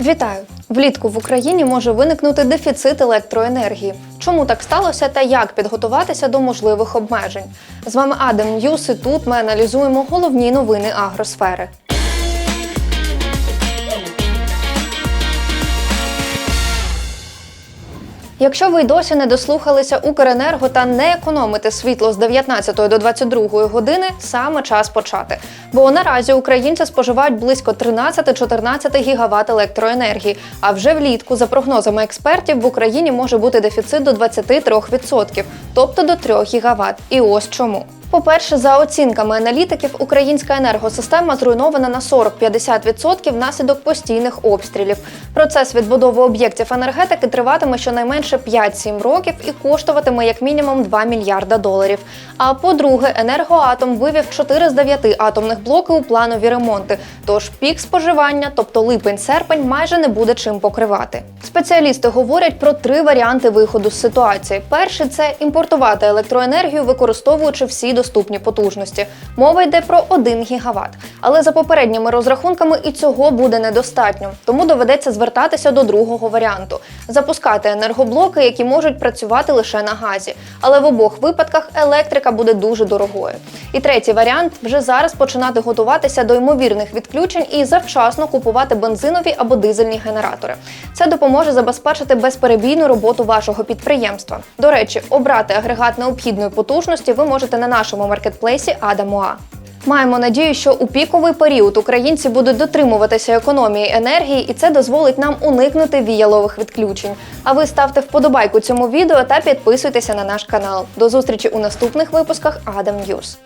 Вітаю! Влітку в Україні може виникнути дефіцит електроенергії. Чому так сталося та як підготуватися до можливих обмежень? З вами Адам Ньюс і тут ми аналізуємо головні новини агросфери. Якщо ви й досі не дослухалися Укренерго та не економите світло з 19 до 22 години, саме час почати. Бо наразі українці споживають близько 13-14 гігават електроенергії. А вже влітку, за прогнозами експертів, в Україні може бути дефіцит до 23%, тобто до 3 гігават. І ось чому. По-перше, за оцінками аналітиків, українська енергосистема зруйнована на 40-50% внаслідок постійних обстрілів. Процес відбудови об'єктів енергетики триватиме щонайменше 5-7 років і коштуватиме як мінімум 2 мільярда доларів. А по-друге, енергоатом вивів 4 з 9 атомних блоків у планові ремонти. Тож пік споживання, тобто липень-серпень, майже не буде чим покривати. Спеціалісти говорять про три варіанти виходу з ситуації. Перший це імпортувати електроенергію, використовуючи всі доступні потужності. Мова йде про 1 гігават. Але за попередніми розрахунками і цього буде недостатньо, тому доведеться звертатися до другого варіанту запускати енергоблоки, які можуть працювати лише на газі. Але в обох випадках електрика буде дуже дорогою. І третій варіант вже зараз починати готуватися до ймовірних відключень і завчасно купувати бензинові або дизельні генератори. Це допоможе забезпечити безперебійну роботу вашого підприємства. До речі, обрати агрегат необхідної потужності ви можете на нашому маркетплейсі Адамуа. Маємо надію, що у піковий період українці будуть дотримуватися економії енергії, і це дозволить нам уникнути віялових відключень. А ви ставте вподобайку цьому відео та підписуйтеся на наш канал. До зустрічі у наступних випусках Адам Ньюс.